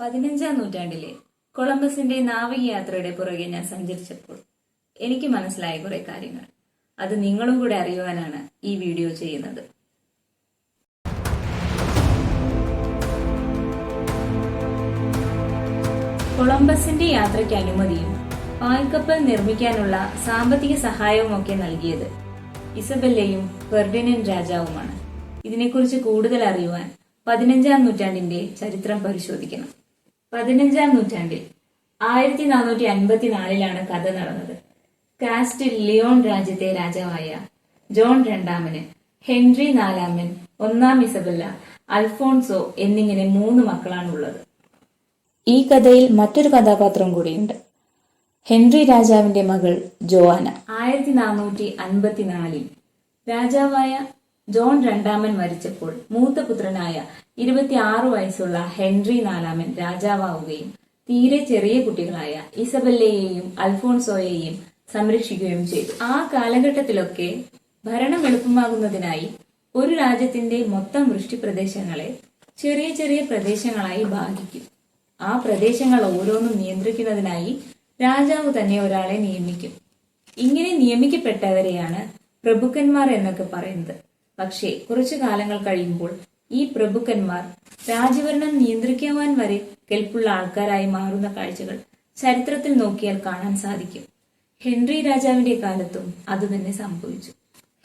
പതിനഞ്ചാം നൂറ്റാണ്ടിലെ കൊളംബസിന്റെ നാവിക യാത്രയുടെ പുറകെ ഞാൻ സഞ്ചരിച്ചപ്പോൾ എനിക്ക് മനസ്സിലായ കുറെ കാര്യങ്ങൾ. അത് നിങ്ങളും കൂടെ അറിയുവാനാണ് ഈ വീഡിയോ ചെയ്യുന്നത്. കൊളംബസിന്റെ യാത്രയ്ക്ക് അനുമതിയും പായ്ക്കപ്പൽ നിർമ്മിക്കാനുള്ള സാമ്പത്തിക സഹായവും ഒക്കെ നൽകിയത് ഇസബെല്ലയും ഫെർഡിനൻ രാജാവുമാണ്. ഇതിനെക്കുറിച്ച് കൂടുതൽ അറിയുവാൻ പതിനഞ്ചാം നൂറ്റാണ്ടിന്റെ ചരിത്രം പരിശോധിക്കണം. പതിനഞ്ചാം നൂറ്റാണ്ടിൽ ആയിരത്തി നാനൂറ്റി അൻപത്തിനാലിലാണ് കഥ നടന്നത്. കാസ്റ്റിൽ ലിയോൺ രാജ്യത്തെ രാജാവായ ജോൺ രണ്ടാമന് ഹെൻറി നാലാമൻ ഒന്നാം ഇസബല്ല അൽഫോൺസോ എന്നിങ്ങനെ മൂന്ന് മക്കളാണുള്ളത്. ഈ കഥയിൽ മറ്റൊരു കഥാപാത്രം കൂടിയുണ്ട്. ഹെൻറി രാജാവിന്റെ മകൾ ജോവാന. ആയിരത്തി നാനൂറ്റി അൻപത്തിനാലിൽ രാജാവായ ജോൺ രണ്ടാമൻ മരിച്ചപ്പോൾ മൂത്ത പുത്രനായ ഇരുപത്തിയാറ് വയസ്സുള്ള ഹെൻറി നാലാമൻ രാജാവാവുകയും തീരെ ചെറിയ കുട്ടികളായ ഇസബല്ലയെയും അൽഫോൺസോയെയും സംരക്ഷിക്കുകയും ചെയ്തു. ആ കാലഘട്ടത്തിലൊക്കെ ഭരണം എളുപ്പമാകുന്നതിനായി ഒരു രാജ്യത്തിന്റെ മൊത്തം വൃഷ്ടിപ്രദേശങ്ങളെ ചെറിയ ചെറിയ പ്രദേശങ്ങളായി ഭാഗിക്കും. ആ പ്രദേശങ്ങൾ ഓരോന്നും നിയന്ത്രിക്കുന്നതിനായി രാജാവ് തന്നെ ഒരാളെ നിയമിക്കും. ഇങ്ങനെ നിയമിക്കപ്പെട്ടവരെയാണ് പ്രഭുക്കന്മാർ എന്നൊക്കെ പറയുന്നത്. പക്ഷേ കുറച്ചു കാലങ്ങൾ കഴിയുമ്പോൾ ഈ പ്രഭുക്കന്മാർ രാജഭരണം നിയന്ത്രിക്കുവാൻ വരെ കെൽപ്പുള്ള ആൾക്കാരായി മാറുന്ന കാഴ്ചകൾ ചരിത്രത്തിൽ നോക്കിയാൽ കാണാൻ സാധിക്കും. ഹെൻറി രാജാവിന്റെ കാലത്തും അതുതന്നെ സംഭവിച്ചു.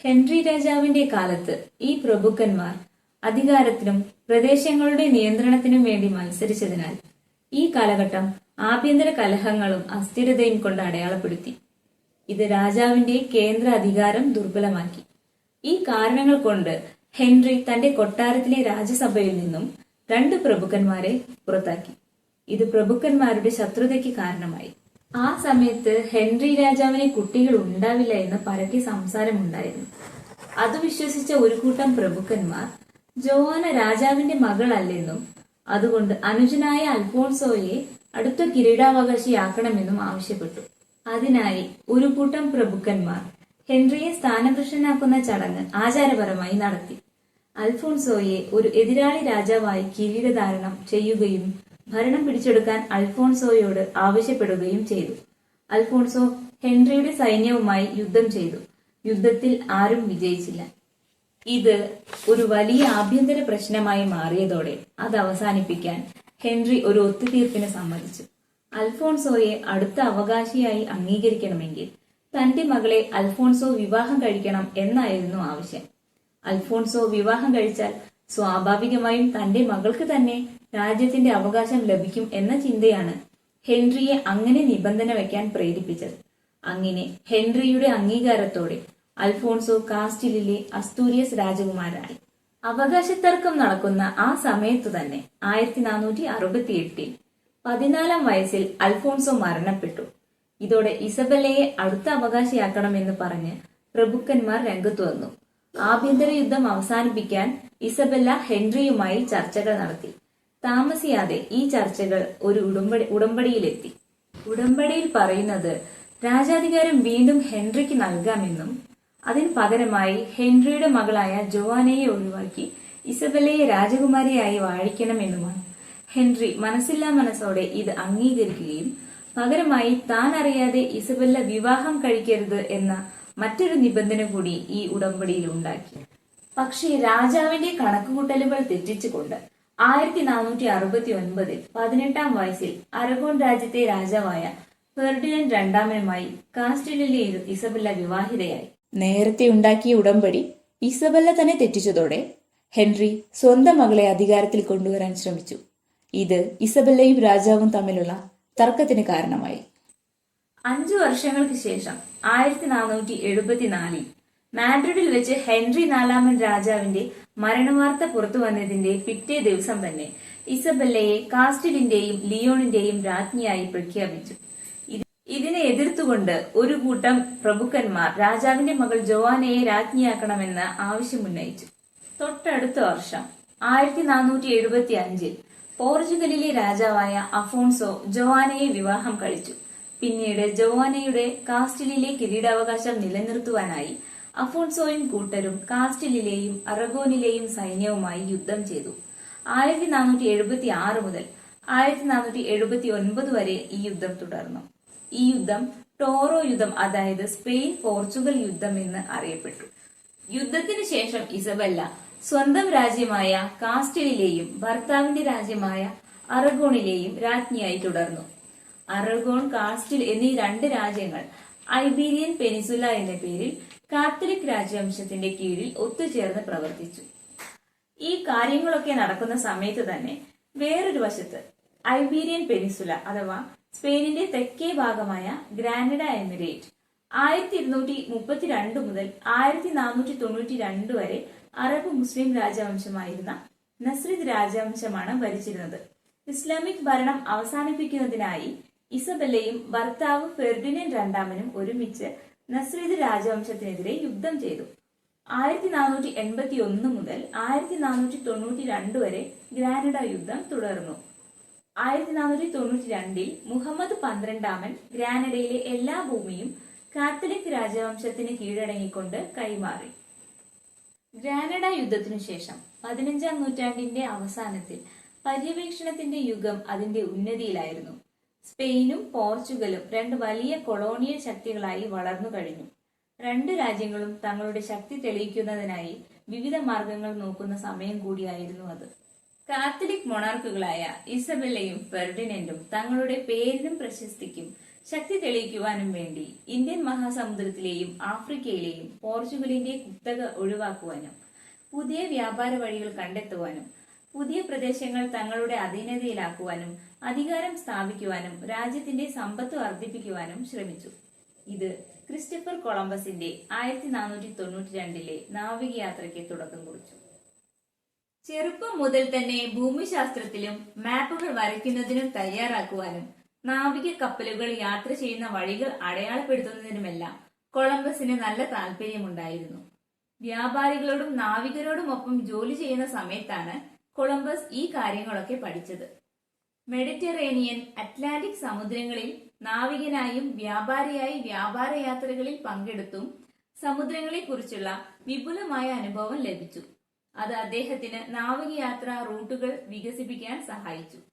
ഹെൻറി രാജാവിന്റെ കാലത്ത് ഈ പ്രഭുക്കന്മാർ അധികാരത്തിനും പ്രദേശങ്ങളുടെ നിയന്ത്രണത്തിനും വേണ്ടി മത്സരിച്ചതിനാൽ ഈ കാലഘട്ടം ആഭ്യന്തര കലഹങ്ങളും അസ്ഥിരതയും കൊണ്ട് അടയാളപ്പെടുത്തി. ഇത് രാജാവിന്റെ കേന്ദ്ര അധികാരം ദുർബലമാക്കി. ഈ കാരണങ്ങൾ കൊണ്ട് ഹെൻറി തന്റെ കൊട്ടാരത്തിലെ രാജ്യസഭയിൽ നിന്നും രണ്ട് പ്രഭുക്കന്മാരെ പുറത്താക്കി. ഇത് പ്രഭുക്കന്മാരുടെ ശത്രുതയ്ക്ക് കാരണമായി. ആ സമയത്ത് ഹെൻറി രാജാവിനെ കുട്ടികൾ ഉണ്ടാവില്ല എന്ന് പരക്കെ സംസാരമുണ്ടായിരുന്നു അത് വിശ്വസിച്ച ഒരു കൂട്ടം പ്രഭുക്കന്മാർ ജോവാന രാജാവിന്റെ മകളല്ലെന്നും അതുകൊണ്ട് അനുജനായ അൽഫോൺസോയെ അടുത്ത കിരീടാവകാശിയാക്കണമെന്നും ആവശ്യപ്പെട്ടു. അതിനായി ഒരു കൂട്ടം പ്രഭുക്കന്മാർ ഹെൻറിയെ സ്ഥാനഭൃഷ്ടനാക്കുന്ന ചടങ്ങ് ആചാരപരമായി നടത്തി. അൽഫോൺസോയെ ഒരു എതിരാളി രാജാവായി കിരീടധാരണം ചെയ്യുകയും ഭരണം പിടിച്ചെടുക്കാൻ അൽഫോൺസോയോട് ആവശ്യപ്പെടുകയും ചെയ്തു. അൽഫോൺസോ ഹെൻറിയുടെ സൈന്യവുമായി യുദ്ധം ചെയ്തു. യുദ്ധത്തിൽ ആരും വിജയിച്ചില്ല. ഇത് ഒരു വലിയ ആഭ്യന്തര പ്രശ്നമായി മാറിയതോടെ അത് അവസാനിപ്പിക്കാൻ ഹെൻറി ഒരു ഒത്തുതീർപ്പിന് സമ്മതിച്ചു. അൽഫോൺസോയെ അടുത്ത അവകാശിയായി അംഗീകരിക്കണമെങ്കിൽ തന്റെ മകളെ അൽഫോൺസോ വിവാഹം കഴിക്കണം എന്നായിരുന്നു ആവശ്യം. അൽഫോൺസോ വിവാഹം കഴിച്ചാൽ സ്വാഭാവികമായും തന്റെ മകൾക്ക് തന്നെ രാജ്യത്തിന്റെ അവകാശം ലഭിക്കും എന്ന ചിന്തയാണ് ഹെൻറിയെ അങ്ങനെ നിബന്ധന വയ്ക്കാൻ പ്രേരിപ്പിച്ചത്. അങ്ങനെ ഹെൻറിയുടെ അംഗീകാരത്തോടെ അൽഫോൺസോ കാസ്റ്റിലിലെ അസ്തൂരിയസ് രാജകുമാരായി അവകാശത്തർക്കം നടക്കുന്ന ആ സമയത്തു തന്നെ ആയിരത്തി നാനൂറ്റി അറുപത്തി എട്ടിൽ പതിനാലാം വയസ്സിൽ അൽഫോൺസോ മരണപ്പെട്ടു. ഇതോടെ ഇസബല്ലയെ അടുത്ത അവകാശിയാക്കണമെന്ന് പറഞ്ഞ് പ്രഭുക്കന്മാർ രംഗത്തു വന്നു. ആഭ്യന്തര യുദ്ധം അവസാനിപ്പിക്കാൻ ഇസബല്ല ഹെൻറിയുമായി ചർച്ചകൾ നടത്തി. താമസിയാതെ ഈ ചർച്ചകൾ ഒരു ഉടമ്പടി ഉടമ്പടിയിലെത്തി. ഉടമ്പടിയിൽ പറയുന്നത് രാജാധികാരം വീണ്ടും ഹെൻറിക്ക് നൽകാമെന്നും അതിന് പകരമായി ഹെൻറിയുടെ മകളായ ജോവാനയെ ഒഴിവാക്കി ഇസബലയെ രാജകുമാരിയായി വാഴിക്കണമെന്നുമാണ്. ഹെൻറി മനസ്സില്ലാ മനസ്സോടെ ഇത് അംഗീകരിക്കുകയും പകരമായി താൻ അറിയാതെ ഇസബല്ല വിവാഹം കഴിക്കരുത് എന്ന മറ്റൊരു നിബന്ധന കൂടി ഈ ഉടമ്പടിയിൽ ഉണ്ടാക്കി. പക്ഷേ രാജാവിന്റെ കണക്കുകൂട്ടലുകൾ തെറ്റിച്ചുകൊണ്ട് ആയിരത്തി നാനൂറ്റി അറുപത്തി ഒൻപതിൽ പതിനെട്ടാം വയസ്സിൽ അരഗോൺ രാജ്യത്തെ രാജാവായ ഫെർഡിനൻ രണ്ടാമനുമായി കാസ്റ്റിലിലെ ഇസബല്ല വിവാഹിതയായി. നേരത്തെ ഉണ്ടാക്കിയ ഉടമ്പടി ഇസബല്ല തന്നെ തെറ്റിച്ചതോടെ ഹെൻറി സ്വന്തം മകളെ അധികാരത്തിൽ കൊണ്ടുവരാൻ ശ്രമിച്ചു. ഇത് ഇസബല്ലയും രാജാവും തമ്മിലുള്ള തർക്കത്തിന് കാരണമായി. അഞ്ചു വർഷങ്ങൾക്ക് ശേഷം ആയിരത്തി നാനൂറ്റി എഴുപത്തിനാലിൽ മാഡ്രിഡിൽ വെച്ച് ഹെൻറി നാലാമൻ രാജാവിന്റെ മരണവാർത്ത പുറത്തു വന്നതിന്റെ പിറ്റേ ദിവസം തന്നെ ഇസബല്ലയെ കാസ്റ്റിലിന്റെയും ലിയോണിന്റെയും രാജ്ഞിയായി പ്രഖ്യാപിച്ചു. ഇത് ഇതിനെ എതിർത്തുകൊണ്ട് ഒരു കൂട്ടം പ്രഭുക്കന്മാർ രാജാവിന്റെ മകൾ ജോവാനയെ രാജ്ഞിയാക്കണമെന്ന് ആവശ്യമുന്നയിച്ചു. തൊട്ടടുത്ത വർഷം ആയിരത്തി നാനൂറ്റി എഴുപത്തി അഞ്ചിൽ പോർച്ചുഗലിലെ രാജാവായ അഫോൺസോ ജോവാനയെ വിവാഹം കഴിച്ചു. പിന്നീട് ജോവാനയുടെ കാസ്റ്റിലിലെ കിരീടാവകാശം നിലനിർത്തുവാനായി അഫോൺസോയും കൂട്ടരും കാസ്റ്റിലിലെയും അറഗോനിലെയും സൈന്യവുമായി യുദ്ധം ചെയ്തു. ആയിരത്തി നാനൂറ്റി എഴുപത്തി ആറ് മുതൽ ആയിരത്തി നാനൂറ്റി എഴുപത്തി ഒൻപത് വരെ ഈ യുദ്ധം തുടർന്നു. ഈ യുദ്ധം ടോറോ യുദ്ധം അതായത് സ്പെയിൻ പോർച്ചുഗൽ യുദ്ധം എന്ന് അറിയപ്പെട്ടു. യുദ്ധത്തിന് ശേഷം ഇസബല്ല സ്വന്തം രാജ്യമായ കാസ്റ്റിലിലെയും ഭർത്താവിന്റെ രാജ്യമായ അറഗോണിലെയും രാജ്ഞിയായി തുടർന്നു. അറഗോൺ കാസ്റ്റിൽ എന്നീ രണ്ട് രാജ്യങ്ങൾ ഐബീരിയൻ പെനിസുല എന്ന പേരിൽ കാത്തലിക് രാജവംശത്തിന്റെ കീഴിൽ ഒത്തുചേർന്ന് പ്രവർത്തിച്ചു. ഈ കാര്യങ്ങളൊക്കെ നടക്കുന്ന സമയത്ത് തന്നെ വേറൊരു വശത്ത് ഐബീരിയൻ പെനിസുല അഥവാ സ്പെയിനിന്റെ തെക്കേ ഭാഗമായ ഗ്രാനഡ എമിറേറ്റ് ആയിരത്തി ഇരുന്നൂറ്റി മുപ്പത്തിരണ്ട് മുതൽ ആയിരത്തി നാനൂറ്റി തൊണ്ണൂറ്റി രണ്ട് വരെ അറബ് മുസ്ലിം രാജവംശമായിരുന്ന നസ്രിദ് രാജവംശമാണ് ഭരിച്ചിരുന്നത്. ഇസ്ലാമിക് ഭരണം അവസാനിപ്പിക്കുന്നതിനായി ഇസബല്ലയും ഭർത്താവ് ഫെർഡിനൻ രണ്ടാമനും ഒരുമിച്ച് നസ്രിദ് രാജവംശത്തിനെതിരെ യുദ്ധം ചെയ്തു. ആയിരത്തി നാനൂറ്റി എൺപത്തി ഒന്ന് മുതൽ ആയിരത്തി നാനൂറ്റി തൊണ്ണൂറ്റി രണ്ട് വരെ ഗ്രാനഡ യുദ്ധം തുടർന്നു. ആയിരത്തി നാനൂറ്റി തൊണ്ണൂറ്റി രണ്ടിൽ മുഹമ്മദ് പന്ത്രണ്ടാമൻ ഗ്രാനഡയിലെ എല്ലാ ഭൂമിയും കാത്തലിക് രാജവംശത്തിന് കീഴടങ്ങിക്കൊണ്ട് കൈമാറി. ഗ്രാനഡ യുദ്ധത്തിനു ശേഷം പതിനഞ്ചാം നൂറ്റാണ്ടിന്റെ അവസാനത്തിൽ പര്യവേക്ഷണത്തിന്റെ യുഗം അതിന്റെ ഉന്നതിയിലായിരുന്നു. സ്പെയിനും പോർച്ചുഗലും രണ്ട് വലിയ കൊളോണിയൽ ശക്തികളായി വളർന്നു കഴിഞ്ഞു. രണ്ട് രാജ്യങ്ങളും തങ്ങളുടെ ശക്തി തെളിയിക്കുന്നതിനായി വിവിധ മാർഗങ്ങൾ നോക്കുന്ന സമയം കൂടിയായിരുന്നു അത്. കാത്തലിക് മൊണാർക്കുകളായ ഇസബെല്ലയും ഫെർഡിനൻഡും തങ്ങളുടെ പേരിനും പ്രശസ്തിക്കും ശക്തി തെളിയിക്കുവാനും വേണ്ടി ഇന്ത്യൻ മഹാസമുദ്രത്തിലെയും ആഫ്രിക്കയിലെയും പോർച്ചുഗലിന്റെ കുത്തക ഒഴിവാക്കുവാനും പുതിയ വ്യാപാര വഴികൾ കണ്ടെത്തുവാനും പുതിയ പ്രദേശങ്ങൾ തങ്ങളുടെ അധീനതയിലാക്കുവാനും അധികാരം സ്ഥാപിക്കുവാനും രാജ്യത്തിന്റെ സമ്പത്ത് വർദ്ധിപ്പിക്കുവാനും ശ്രമിച്ചു. ഇത് ക്രിസ്റ്റഫർ കൊളംബസിന്റെ ആയിരത്തി നാനൂറ്റി തൊണ്ണൂറ്റി രണ്ടിലെ നാവികയാത്രയ്ക്ക് തുടക്കം കുറിച്ചു. ചെറുപ്പം മുതൽ തന്നെ ഭൂമിശാസ്ത്രത്തിലും മാപ്പുകൾ വരയ്ക്കുന്നതിനും തയ്യാറാക്കുവാനും നാവിക കപ്പലുകൾ യാത്ര ചെയ്യുന്ന വഴികൾ അടയാളപ്പെടുത്തുന്നതിനുമെല്ലാം കൊളംബസിന് നല്ല താല്പര്യമുണ്ടായിരുന്നു വ്യാപാരികളോടും നാവികരോടും ഒപ്പം ജോലി ചെയ്യുന്ന സമയത്താണ് കൊളംബസ് ഈ കാര്യങ്ങളൊക്കെ പഠിച്ചത്. മെഡിറ്ററേനിയൻ അറ്റ്ലാന്റിക് സമുദ്രങ്ങളിൽ നാവികനായും വ്യാപാരിയായി വ്യാപാര യാത്രകളിൽ പങ്കെടുത്തും സമുദ്രങ്ങളെക്കുറിച്ചുള്ള വിപുലമായ അനുഭവം ലഭിച്ചു. അത് അദ്ദേഹത്തിന് നാവികയാത്ര റൂട്ടുകൾ വികസിപ്പിക്കാൻ സഹായിച്ചു.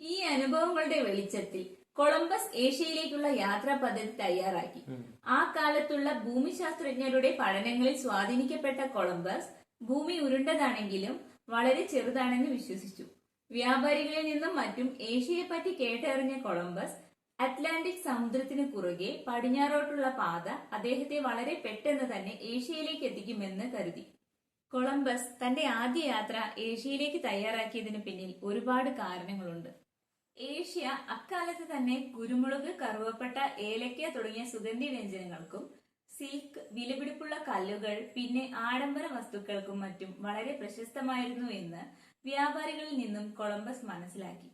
ഈ അനുഭവങ്ങളുടെ വെളിച്ചത്തിൽ കൊളംബസ് ഏഷ്യയിലേക്കുള്ള യാത്രാ പദ്ധതി തയ്യാറാക്കി. ആ കാലത്തുള്ള ഭൂമിശാസ്ത്രജ്ഞരുടെ പഠനങ്ങളിൽ സ്വാധീനിക്കപ്പെട്ട കൊളംബസ് ഭൂമി ഉരുണ്ടതാണെങ്കിലും വളരെ ചെറുതാണെന്ന് വിശ്വസിച്ചു. വ്യാപാരികളിൽ നിന്നും മറ്റും ഏഷ്യയെപ്പറ്റി കേട്ടറിഞ്ഞ കൊളംബസ് അറ്റ്ലാന്റിക് സമുദ്രത്തിന് കുറുകെ പടിഞ്ഞാറോട്ടുള്ള പാത അദ്ദേഹത്തെ വളരെ പെട്ടെന്ന് തന്നെ ഏഷ്യയിലേക്ക് എത്തിക്കുമെന്ന് കരുതി. കൊളംബസ് തന്റെ ആദ്യ യാത്ര ഏഷ്യയിലേക്ക് തയ്യാറാക്കിയതിന് പിന്നിൽ ഒരുപാട് കാരണങ്ങളുണ്ട്. ഏഷ്യ അക്കാലത്ത് തന്നെ കുരുമുളക് കറുവപ്പട്ട ഏലക്ക തുടങ്ങിയ സുഗന്ധി വ്യഞ്ജനങ്ങൾക്കും സിൽക്ക് വിലപിടിപ്പുള്ള കല്ലുകൾ പിന്നെ ആഡംബര വസ്തുക്കൾക്കും മറ്റും വളരെ പ്രശസ്തമായിരുന്നു എന്ന് വ്യാപാരികളിൽ നിന്നും കൊളംബസ് മനസ്സിലാക്കി.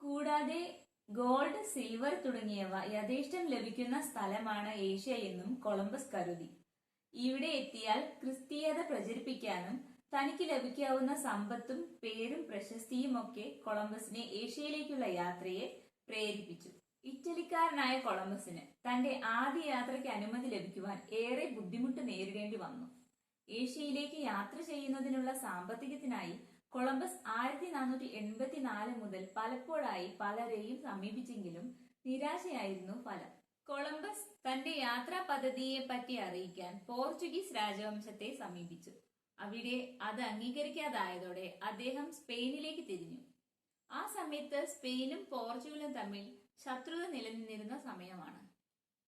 കൂടാതെ ഗോൾഡ് സിൽവർ തുടങ്ങിയവ യഥേഷ്ടം ലഭിക്കുന്ന സ്ഥലമാണ് ഏഷ്യ എന്നും കൊളംബസ് കരുതി. ഇവിടെ എത്തിയാൽ ക്രിസ്തീയത പ്രചരിപ്പിക്കാനും തനിക്ക് ലഭിക്കാവുന്ന സമ്പത്തും പേരും പ്രശസ്തിയും ഒക്കെ കൊളംബസിനെ ഏഷ്യയിലേക്കുള്ള യാത്രയെ പ്രേരിപ്പിച്ചു. ഇറ്റലിക്കാരനായ കൊളംബസിന് തന്റെ ആദ്യ യാത്രയ്ക്ക് അനുമതി ലഭിക്കുവാൻ ഏറെ ബുദ്ധിമുട്ട് നേരിടേണ്ടി വന്നു. ഏഷ്യയിലേക്ക് യാത്ര ചെയ്യുന്നതിനുള്ള സാമ്പത്തികത്തിനായി കൊളംബസ് ആയിരത്തി നാനൂറ്റി എൺപത്തിനാല് മുതൽ പലപ്പോഴായി പലരെയും സമീപിച്ചെങ്കിലും നിരാശയായിരുന്നു ഫലം. കൊളംബസ് തന്റെ യാത്രാ പദ്ധതിയെ പറ്റി അറിയിക്കാൻ പോർച്ചുഗീസ് രാജവംശത്തെ സമീപിച്ചു. അവിടെ അത് അംഗീകരിക്കാതായതോടെ അദ്ദേഹം സ്പെയിനിലേക്ക് തിരിഞ്ഞു. ആ സമയത്ത് സ്പെയിനും പോർച്ചുഗലും തമ്മിൽ ശത്രുത നിലനിന്നിരുന്ന സമയമാണ്.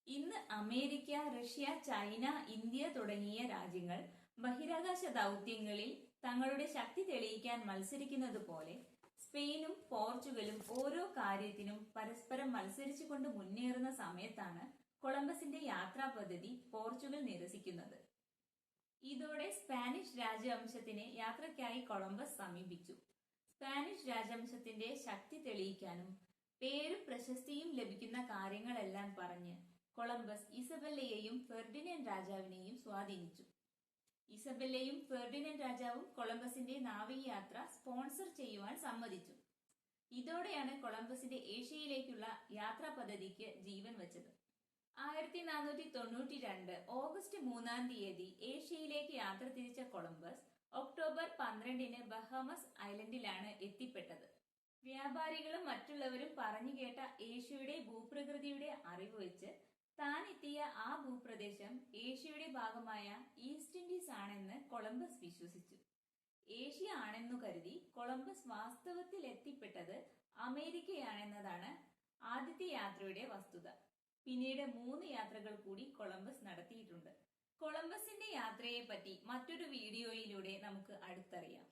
ഇന്ന് അമേരിക്ക റഷ്യ ചൈന ഇന്ത്യ തുടങ്ങിയ രാജ്യങ്ങൾ ബഹിരാകാശ ദൗത്യങ്ങളിൽ തങ്ങളുടെ ശക്തി തെളിയിക്കാൻ മത്സരിക്കുന്നത് പോലെ സ്പെയിനും പോർച്ചുഗലും ഓരോ കാര്യത്തിനും പരസ്പരം മത്സരിച്ചുകൊണ്ട് മുന്നേറുന്ന സമയത്താണ് കൊളംബസിന്റെ യാത്രാ പദ്ധതി പോർച്ചുഗൽ നിരസിക്കുന്നത്. ഇതോടെ സ്പാനിഷ് രാജവംശത്തിനെ യാത്രയ്ക്കായി കൊളംബസ് സമീപിച്ചു. സ്പാനിഷ് രാജവംശത്തിന്റെ ശക്തി തെളിയിക്കാനും പേരും പ്രശസ്തിയും ലഭിക്കുന്ന കാര്യങ്ങളെല്ലാം പറഞ്ഞ് കൊളംബസ് ഇസബല്ലയെയും ഫെർഡിനൻ രാജാവിനെയും സ്വാധീനിച്ചു. ഇസബല്ലയും ഫെർഡിനൻ രാജാവും കൊളംബസിന്റെ നാവികയാത്ര സ്പോൺസർ ചെയ്യുവാൻ സമ്മതിച്ചു. ഇതോടെയാണ് കൊളംബസിന്റെ ഏഷ്യയിലേക്കുള്ള യാത്രാ പദ്ധതിക്ക് ജീവൻ വെച്ചത്. ആയിരത്തി നാനൂറ്റി തൊണ്ണൂറ്റി രണ്ട് ഓഗസ്റ്റ് മൂന്നാം തീയതി ഏഷ്യയിലേക്ക് യാത്ര തിരിച്ച കൊളംബസ് ഒക്ടോബർ പന്ത്രണ്ടിന് ബഹാമസ് ഐലൻഡിലാണ് എത്തിപ്പെട്ടത്. വ്യാപാരികളും മറ്റുള്ളവരും പറഞ്ഞു കേട്ട ഏഷ്യയുടെ ഭൂപ്രകൃതിയുടെ അറിവ് വെച്ച് താൻ എത്തിയ ആ ഭൂപ്രദേശം ഏഷ്യയുടെ ഭാഗമായ ഈസ്റ്റ് ഇൻഡീസ് ആണെന്ന് കൊളംബസ് വിശ്വസിച്ചു. ഏഷ്യ ആണെന്നു കരുതി കൊളംബസ് വാസ്തവത്തിൽ എത്തിപ്പെട്ടത് അമേരിക്കയാണെന്നതാണ് ആദ്യത്തെ യാത്രയുടെ വസ്തുത. പിന്നീട് മൂന്ന് യാത്രകൾ കൂടി കൊളംബസ് നടത്തിയിട്ടുണ്ട്. കൊളംബസിന്റെ യാത്രയെ പറ്റി മറ്റൊരു വീഡിയോയിലൂടെ നമുക്ക് അടുത്തറിയാം.